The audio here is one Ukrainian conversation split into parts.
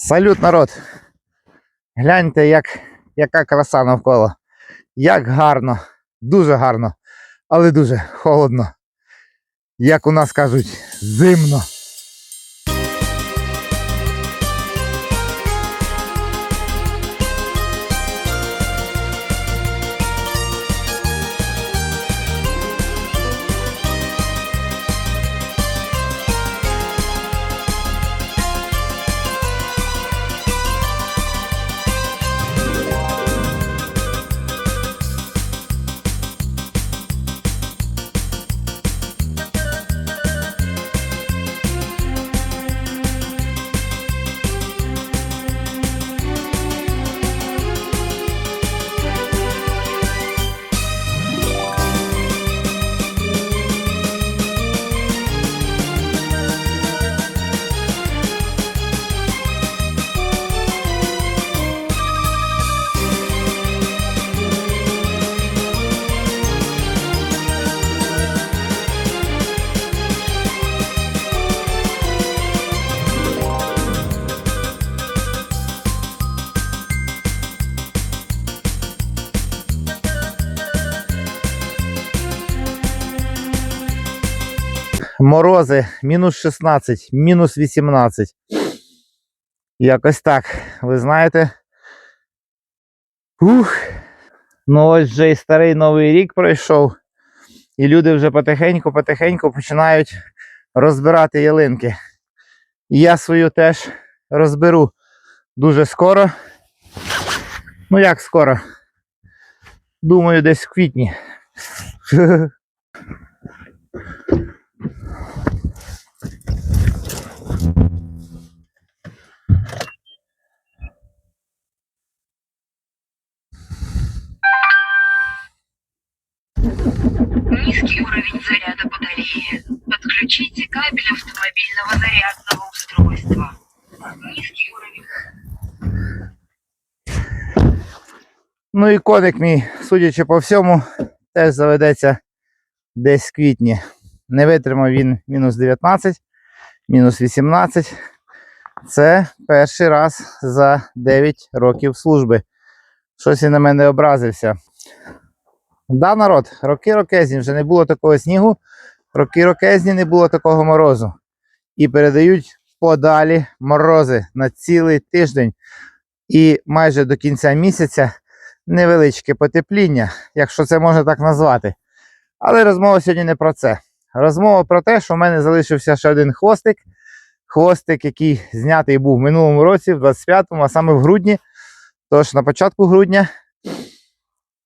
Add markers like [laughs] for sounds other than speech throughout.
Салют, народ! Гляньте, як, яка краса навколо. Як гарно, дуже гарно, але дуже холодно. Як у нас кажуть, зимно. Морози мінус 16, мінус 18. Якось так, ви знаєте. Ух. Ну ось вже і старий новий рік пройшов. І люди вже потихеньку-потихеньку починають розбирати ялинки. І я свою теж розберу дуже скоро. Ну як скоро? Думаю, десь в квітні. [laughs] Низкий уровень заряда батареи. Подключите кабель автомобильного зарядного устройства. Низкий уровень. Ну і коник мій, судячи по всьому, теж заведеться десь в квітні. Не витримав він мінус 19, мінус 18. Це перший раз за 9 років служби. Щось він на мене образився. Да, народ, роки рокезні, вже не було такого снігу, роки рокезні не було такого морозу. І передають подалі морози на цілий тиждень. І майже до кінця місяця невеличке потепління, якщо це можна так назвати. Але розмова сьогодні не про це. Розмова про те, що в мене залишився ще один хвостик. Хвостик, який знятий був в минулому році, в 25-му, а саме в грудні. Тож на початку грудня,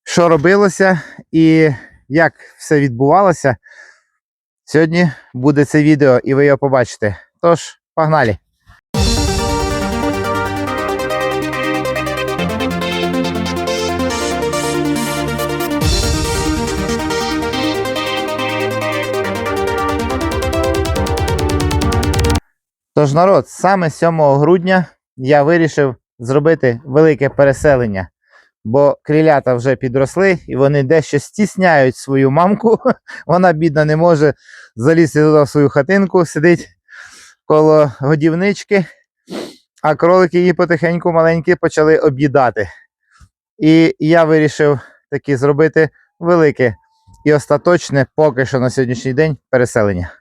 що робилося і як все відбувалося, сьогодні буде це відео і ви його побачите. Тож, погнали! Тож, народ, саме 7 грудня я вирішив зробити велике переселення, бо крилята вже підросли і вони дещо стісняють свою мамку. [laughs] Вона, бідна, не може залізти туди в свою хатинку, сидить коло годівнички, а кролики її потихеньку маленькі почали об'їдати. І я вирішив таки зробити велике і остаточне поки що на сьогоднішній день переселення.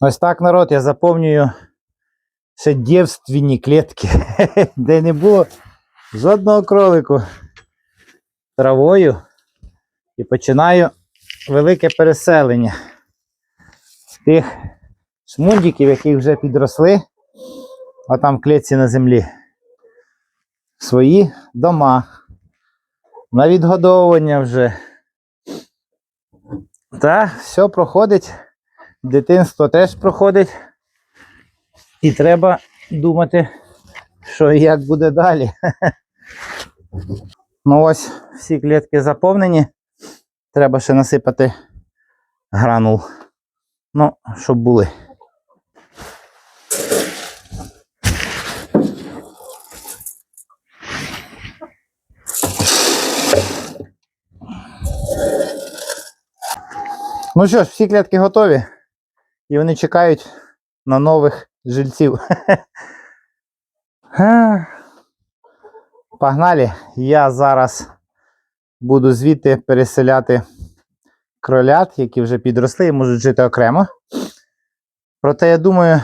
Ось так, народ, я заповнюю ще дівственні клітки, [laughs] де не було жодного кролику травою. І починаю велике переселення з тих шмундиків, які вже підросли, а там клітці на землі. Свої дома. На відгодовування вже. Та все проходить дитинство теж проходить. І треба думати, що і як буде далі. [laughs] Ну ось всі клітки заповнені. Треба ще насипати гранул. Ну, щоб були. Ну що ж, всі клітки готові. І вони чекають на нових жильців. [laughs] Погнали. Я зараз буду звідти переселяти кролят, які вже підросли і можуть жити окремо. Проте я думаю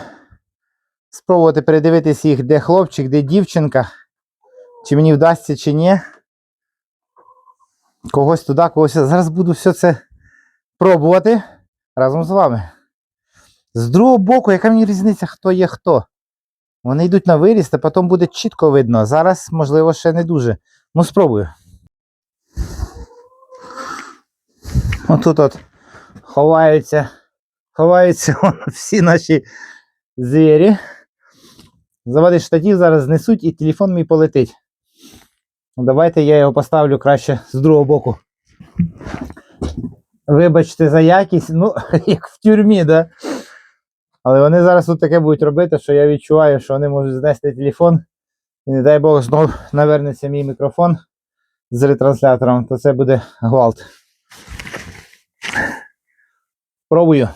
спробувати передивитися їх, де хлопчик, де дівчинка. Чи мені вдасться, чи ні. Когось туди, когось. Зараз буду все це пробувати разом з вами. З другого боку, яка мені різниця, хто є хто? Вони йдуть на виріст, а потім буде чітко видно. Зараз, можливо, ще не дуже. Ну, спробую. Отут от ховаються, ховаються [laughs] всі наші звірі. Заводи штатів зараз знесуть і телефон мій полетить. Давайте я його поставлю краще з другого боку. Вибачте за якість, ну, [laughs] як в тюрмі, да? Але вони зараз тут таке будуть робити, що я відчуваю, що вони можуть знести телефон. І не дай Бог знову навернеться мій мікрофон з ретранслятором, то це буде гвалт. Пробую.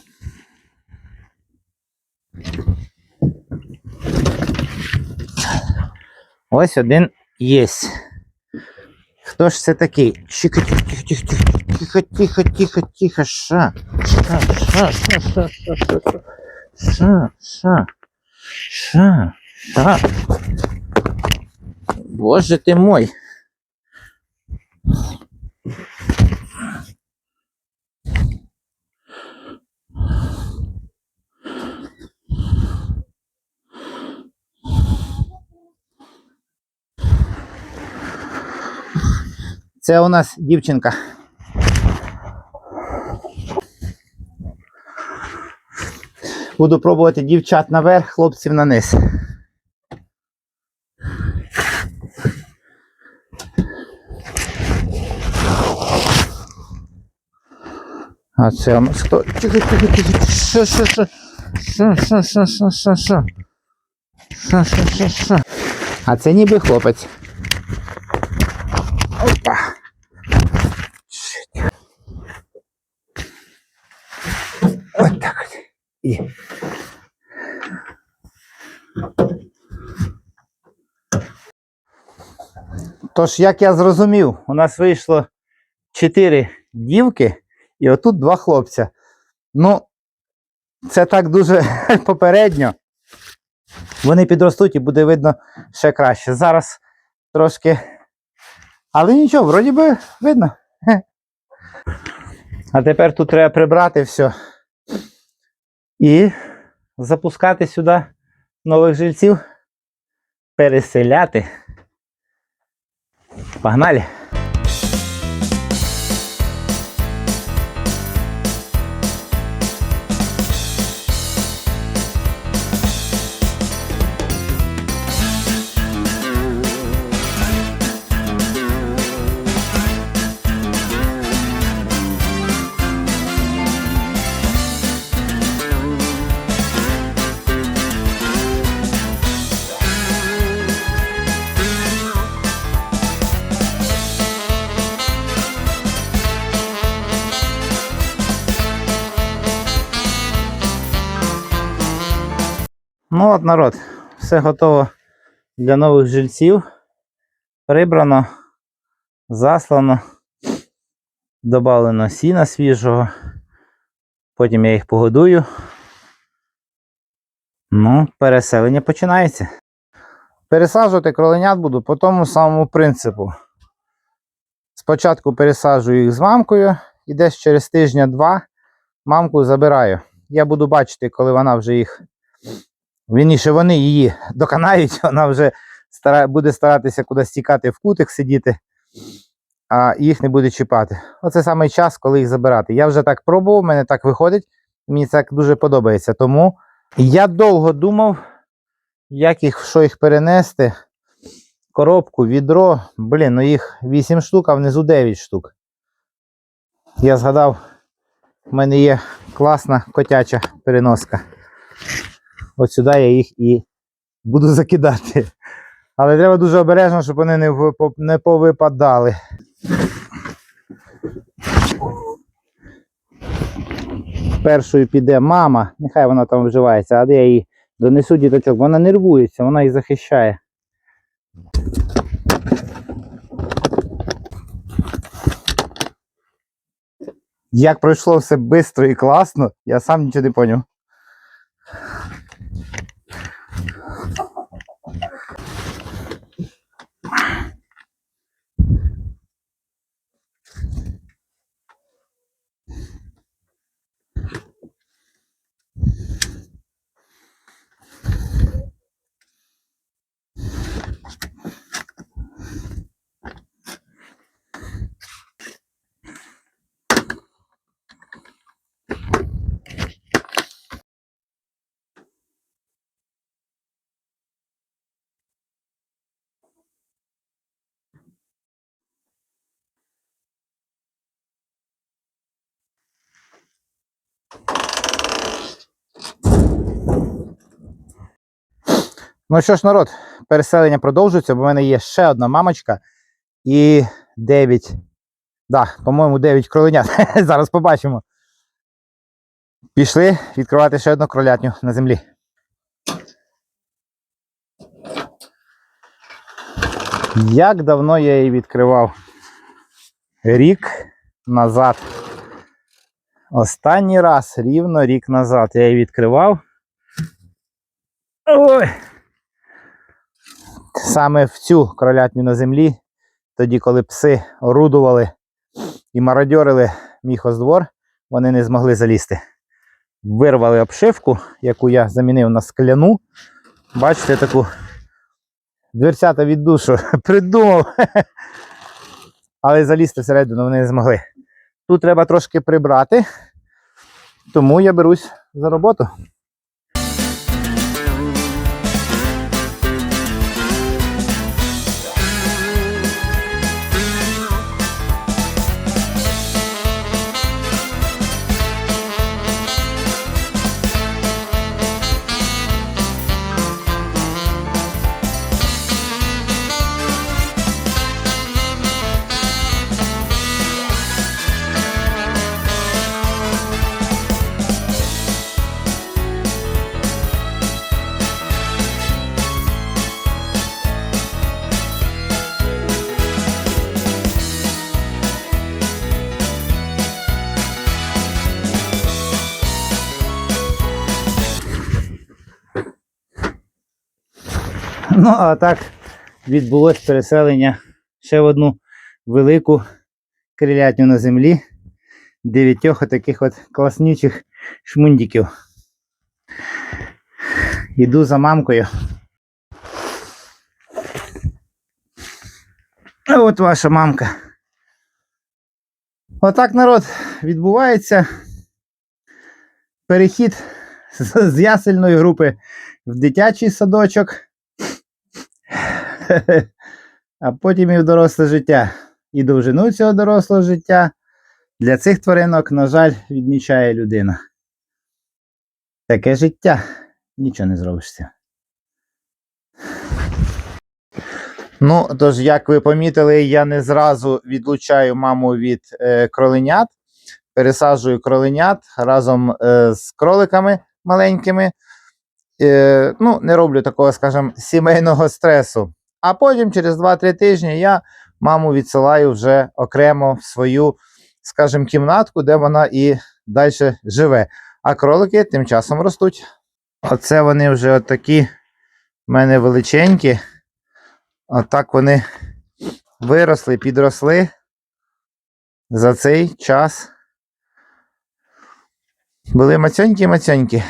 Ось один єсть. Хто ж це такий? Тихо, тихо, тихо, тихо, тихо, тихо, ша. Ша, ша, ша, ша, ша, ша, ша. Ша, ша. Ша. Боже ти мой. Це у нас дівчинка. Буду пробувати дівчат наверх, хлопців на низ. А це у нас хто? Тихо, тихо, тихо. Що, що, що? Що, що, що, що, що, що? Що, що, що, що? А це ніби хлопець. Опа. От так от. І. Тож, як я зрозумів, у нас вийшло чотири дівки і отут два хлопця. Ну, це так дуже [laughs] попередньо. Вони підростуть і буде видно ще краще. Зараз трошки. Але нічого, вроді би видно. [laughs] А тепер тут треба прибрати все. І запускати сюди нових жильців. Переселяти. Погнали! От народ, все готово для нових жильців. Прибрано, заслано, додано сіна свіжого. Потім я їх погодую. Ну, переселення починається. Пересаджувати кроленят буду по тому самому принципу. Спочатку пересаджую їх з мамкою і десь через тижня-два мамку забираю. Я буду бачити, коли вона вже їх Вірніше, вони її доконають, [laughs] вона вже стара... буде старатися кудись тікати в кутик сидіти, а їх не буде чіпати. Оце саме час, коли їх забирати. Я вже так пробував, в мене так виходить. Мені це дуже подобається. Тому я довго думав, як їх, що їх перенести. Коробку, відро. Блін, ну їх 8 штук, а внизу 9 штук. Я згадав, в мене є класна котяча переноска. От сюди я їх і буду закидати. Але треба дуже обережно, щоб вони не, не повипадали. Першою піде мама, нехай вона там вживається, а я її донесу діточок. Вона нервується, вона їх захищає. Як пройшло все швидко і класно, я сам нічого не поняв. Ну що ж, народ, переселення продовжується, бо в мене є ще одна мамочка і 9. Да, по-моєму, 9 кроленят. [laughs] Зараз побачимо. Пішли відкривати ще одну кролятню на землі. Як давно я її відкривав? Рік назад. Останній раз, рівно рік назад, я її відкривав. Ой! Саме в цю кролятню на землі, тоді, коли пси орудували і мародьорили мій хоздвор, вони не змогли залізти. Вирвали обшивку, яку я замінив на скляну. Бачите, таку дверцята від душу [laughs] придумав. Але залізти всередину вони не змогли. Тут треба трошки прибрати, тому я берусь за роботу. Ну, а так відбулось переселення ще в одну велику крилятню на землі. Дев'ятьох таких от класнючих шмундіків. Іду за мамкою. А от ваша мамка. Отак народ відбувається. Перехід з ясельної групи в дитячий садочок. [laughs] а потім і в доросле життя. І довжину цього дорослого життя для цих тваринок, на жаль, відмічає людина. Таке життя. Нічого не зробишся. Ну, тож, як ви помітили, я не зразу відлучаю маму від е, кроленят, пересаджую кроленят разом е, з кроликами маленькими. Е, ну, не роблю такого, скажімо, сімейного стресу. А потім, через 2-3 тижні, я маму відсилаю вже окремо в свою, скажімо, кімнатку, де вона і далі живе. А кролики тим часом ростуть. Оце вони вже отакі в мене величенькі. Отак вони виросли, підросли за цей час. Були мацьонькі-мацьонькі.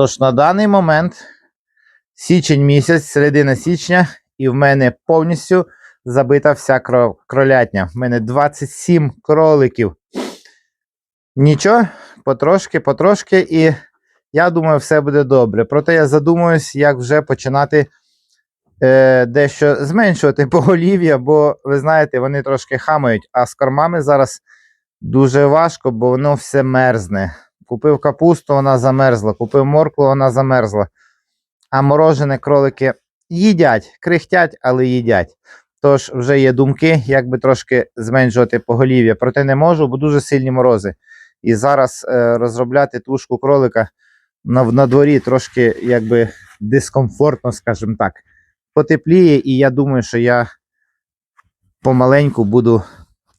Тож на даний момент січень місяць, середина січня, і в мене повністю забита вся кро- кролятня. В мене 27 кроликів. Нічого, потрошки, потрошки, і я думаю, все буде добре. Проте я задумуюсь, як вже починати е, дещо зменшувати [laughs] поголів'я, бо ви знаєте, вони трошки хамають, а з кормами зараз дуже важко, бо воно все мерзне. Купив капусту, вона замерзла. Купив моркву, вона замерзла. А морожене кролики їдять, крихтять, але їдять. Тож вже є думки, як би трошки зменшувати поголів'я. Проте не можу, бо дуже сильні морози. І зараз е, розробляти тушку кролика на, на дворі трошки якби дискомфортно, скажімо так. Потепліє, і я думаю, що я помаленьку буду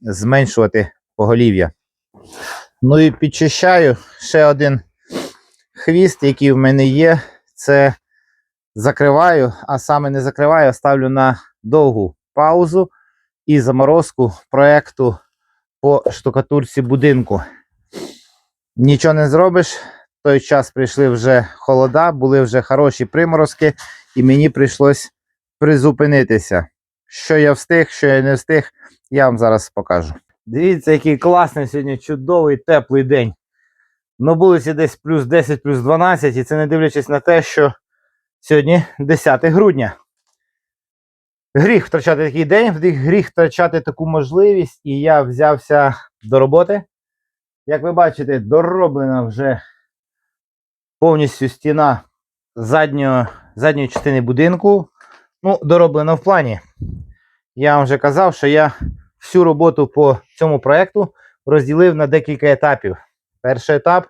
зменшувати поголів'я. Ну і підчищаю ще один хвіст, який в мене є. Це закриваю, а саме не закриваю, ставлю на довгу паузу і заморозку проекту по штукатурці будинку. Нічого не зробиш. В той час прийшли вже холода, були вже хороші приморозки, і мені прийшлось призупинитися. Що я встиг, що я не встиг, я вам зараз покажу. Дивіться, який класний сьогодні чудовий теплий день. На вулиці десь плюс 10, плюс 12, і це не дивлячись на те, що сьогодні 10 грудня. Гріх втрачати такий день, гріх втрачати таку можливість, і я взявся до роботи. Як ви бачите, дороблена вже повністю стіна задньої, задньої частини будинку. Ну, дороблена в плані. Я вам вже казав, що я всю роботу по цьому проєкту розділив на декілька етапів. Перший етап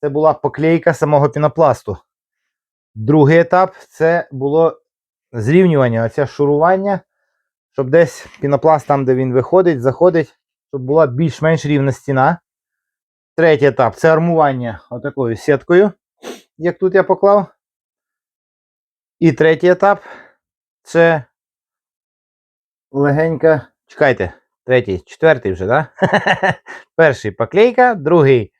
це була поклейка самого пінопласту. Другий етап це було зрівнювання, оце шурування, щоб десь пінопласт там, де він виходить, заходить, щоб була більш-менш рівна стіна. Третій етап це армування отакою сіткою, як тут я поклав. І третій етап це легенька. Чекайте, третій, четвертий вже. Да? [laughs] Перший поклейка, другий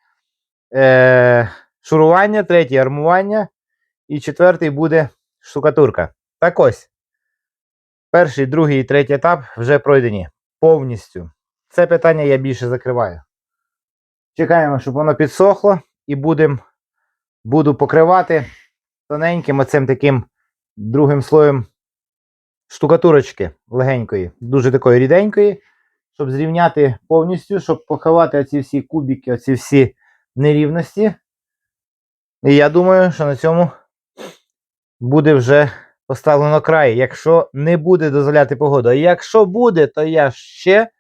е- шурування, третій армування. І четвертий буде штукатурка. Так ось. Перший, другий і третій етап вже пройдені повністю. Це питання я більше закриваю. Чекаємо, щоб воно підсохло, і будем, буду покривати тоненьким оцим таким другим слоєм штукатурочки легенької, дуже такої ріденької, щоб зрівняти повністю, щоб поховати оці всі кубики, оці всі нерівності. І я думаю, що на цьому буде вже поставлено край, якщо не буде дозволяти погода. А якщо буде, то я ще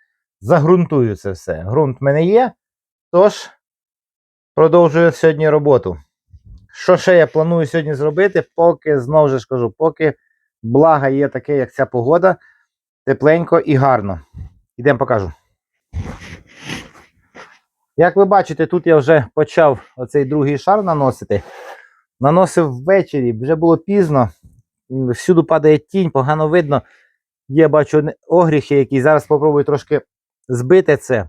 загрунтую це все. Грунт в мене є. Тож, продовжую сьогодні роботу. Що ще я планую сьогодні зробити, поки знову ж кажу, поки блага є таке, як ця погода, тепленько і гарно. Ідемо покажу. Як ви бачите, тут я вже почав оцей другий шар наносити. Наносив ввечері, вже було пізно. Всюди падає тінь, погано видно. Є, бачу, огріхи, які зараз спробую трошки збити це.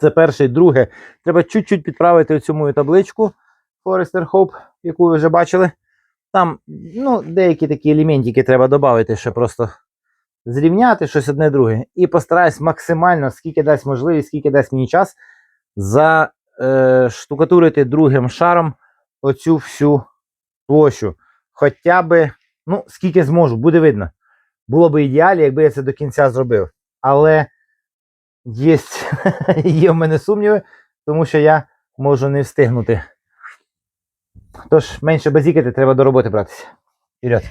Це перше. Друге, треба чуть-чуть підправити цю мою табличку Forester Hope, яку ви вже бачили. Там ну, деякі такі елементики треба додати, ще просто зрівняти щось одне друге. І постараюсь максимально, скільки дасть можливість, скільки дасть мені час, заштукатурити другим шаром оцю всю площу. Хоча би, ну, скільки зможу, буде видно. Було б ідеально, якби я це до кінця зробив. Але є, [laughs] є в мене сумніви, тому що я можу не встигнути. Тож, менше базікати, треба до роботи братися. Вперед.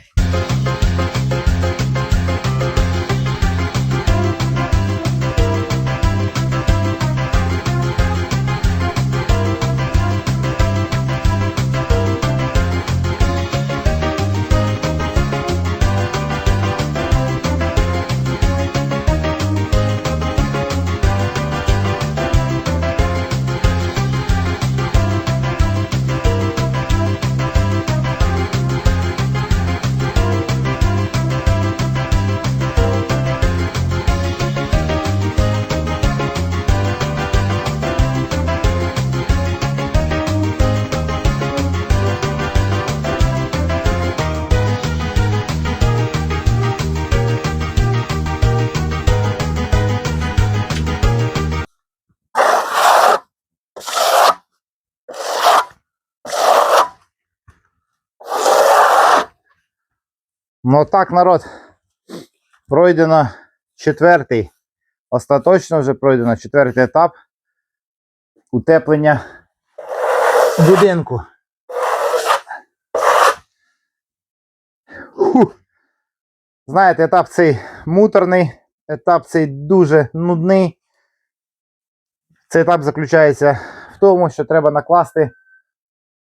Ну так, народ. Пройдено четвертий. Остаточно вже пройдено четвертий етап утеплення будинку. Фух. Знаєте, етап цей муторний, етап цей дуже нудний. Цей етап заключається в тому, що треба накласти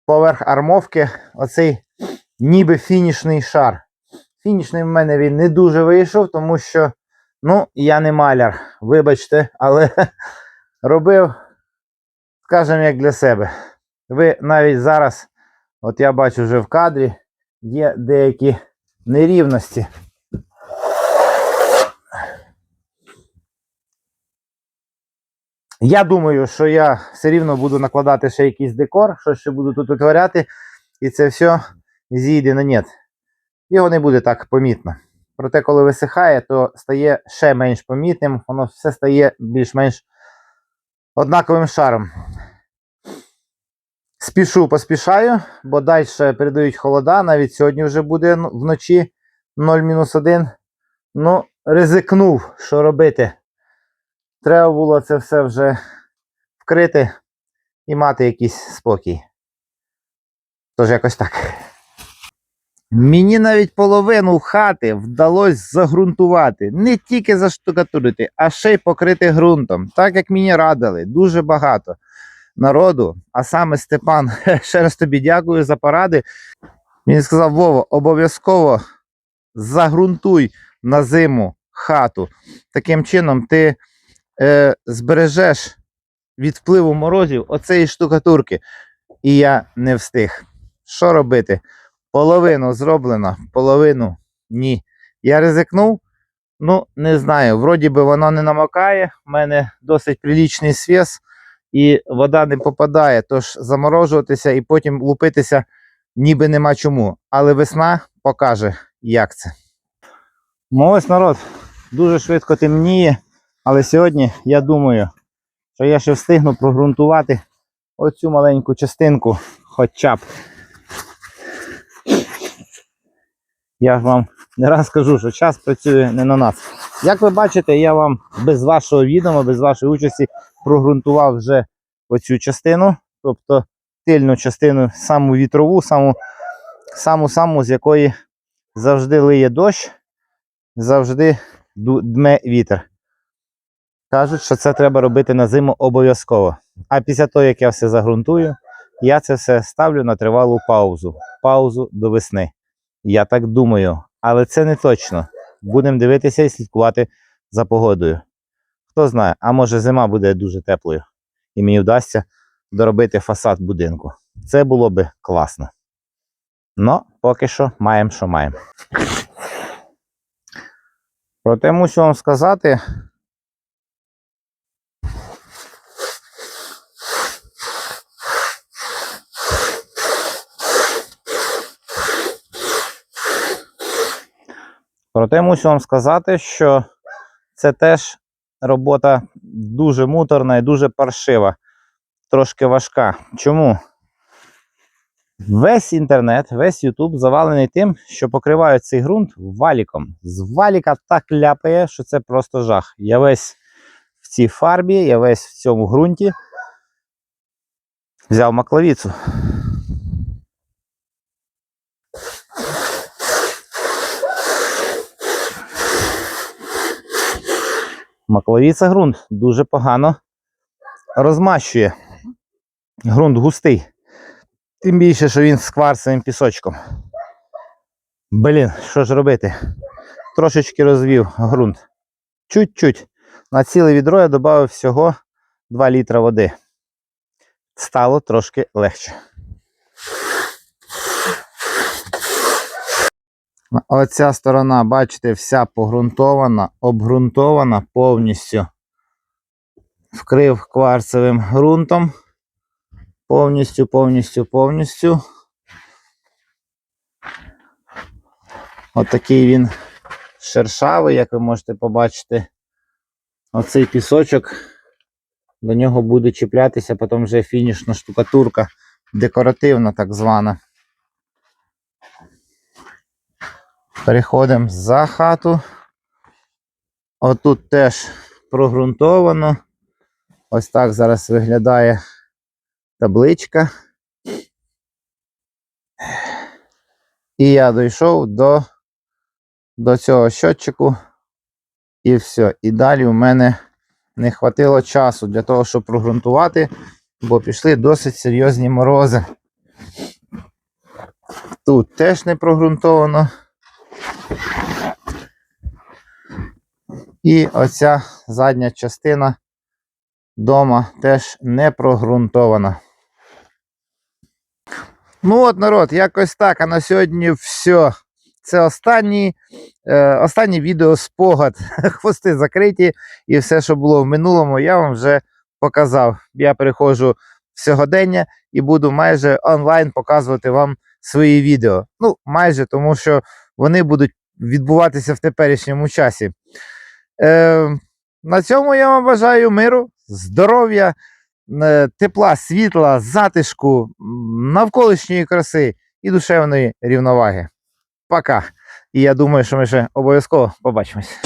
поверх армовки оцей ніби фінішний шар. Фінішний в мене він не дуже вийшов, тому що ну, я не маляр, вибачте, але [laughs] робив, скажімо, як для себе. Ви навіть зараз, от я бачу вже в кадрі, є деякі нерівності. Я думаю, що я все рівно буду накладати ще якийсь декор, що ще буду тут витворяти, і це все зійде на нет. Його не буде так помітно. Проте, коли висихає, то стає ще менш помітним, воно все стає більш-менш однаковим шаром. Спішу, поспішаю, бо далі передають холода. Навіть сьогодні вже буде вночі 0-1. Ну, ризикнув, що робити. Треба було це все вже вкрити і мати якийсь спокій. Тож якось так. Мені навіть половину хати вдалося загрунтувати. Не тільки заштукатурити, а ще й покрити ґрунтом. Так як мені радили, дуже багато народу. А саме Степан, [laughs] ще раз тобі дякую за поради. Він сказав: Вова, обов'язково загрунтуй на зиму хату. Таким чином, ти е, збережеш від впливу морозів оцеї штукатурки. І я не встиг. Що робити? Половину зроблено, половину ні. Я ризикнув. Ну, не знаю. Вроді би воно не намокає. У мене досить прилічний свіс, і вода не попадає. Тож заморожуватися і потім лупитися ніби нема чому. Але весна покаже, як це. Ну ось народ дуже швидко темніє. Але сьогодні я думаю, що я ще встигну прогрунтувати оцю маленьку частинку хоча б. Я вам не раз кажу, що час працює не на нас. Як ви бачите, я вам без вашого відома, без вашої участі прогрунтував вже оцю частину, тобто тильну частину, саму вітрову, саму, саму, з якої завжди лиє дощ, завжди дме вітер. Кажуть, що це треба робити на зиму обов'язково. А після того, як я все загрунтую, я це все ставлю на тривалу паузу. Паузу до весни. Я так думаю, але це не точно. Будемо дивитися і слідкувати за погодою. Хто знає, а може зима буде дуже теплою, і мені вдасться доробити фасад будинку. Це було би класно. Но поки що маємо, що маємо. Проте мушу вам сказати, Проте мушу вам сказати, що це теж робота дуже муторна і дуже паршива, трошки важка. Чому? Весь інтернет, весь Ютуб завалений тим, що покривають цей ґрунт валіком. З валіка так ляпає, що це просто жах. Я весь в цій фарбі, я весь в цьому ґрунті. Взяв маклавіцу. Маклавіца ґрунт дуже погано розмащує. Ґрунт густий. Тим більше, що він з кварцевим пісочком. Блін, що ж робити? Трошечки розвів ґрунт. Чуть-чуть. На ціле відро я додав всього 2 літра води. Стало трошки легше. Оця сторона, бачите, вся погрунтована, обґрунтована повністю. Вкрив кварцевим ґрунтом. Повністю, повністю, повністю. Отакий він шершавий, як ви можете побачити. Оцей пісочок. До нього буде чіплятися потім вже фінішна штукатурка, декоративна так звана. Переходимо за хату. Отут теж прогрунтовано. Ось так зараз виглядає табличка. І я дійшов до до цього щотчику. І все. І далі у мене не хватило часу для того, щоб прогрунтувати, бо пішли досить серйозні морози. Тут теж не прогрунтовано. І оця задня частина дома теж не прогрунтована. Ну от, народ, якось так. А на сьогодні все. Це останній, е, останнє відео спогад. [laughs] Хвости закриті, і все, що було в минулому, я вам вже показав. Я переходжу сьогодення і буду майже онлайн показувати вам свої відео. Ну, майже, тому що вони будуть відбуватися в теперішньому часі. Е, на цьому я вам бажаю миру, здоров'я, е, тепла, світла, затишку, навколишньої краси і душевної рівноваги. Пока. І я думаю, що ми ще обов'язково побачимось.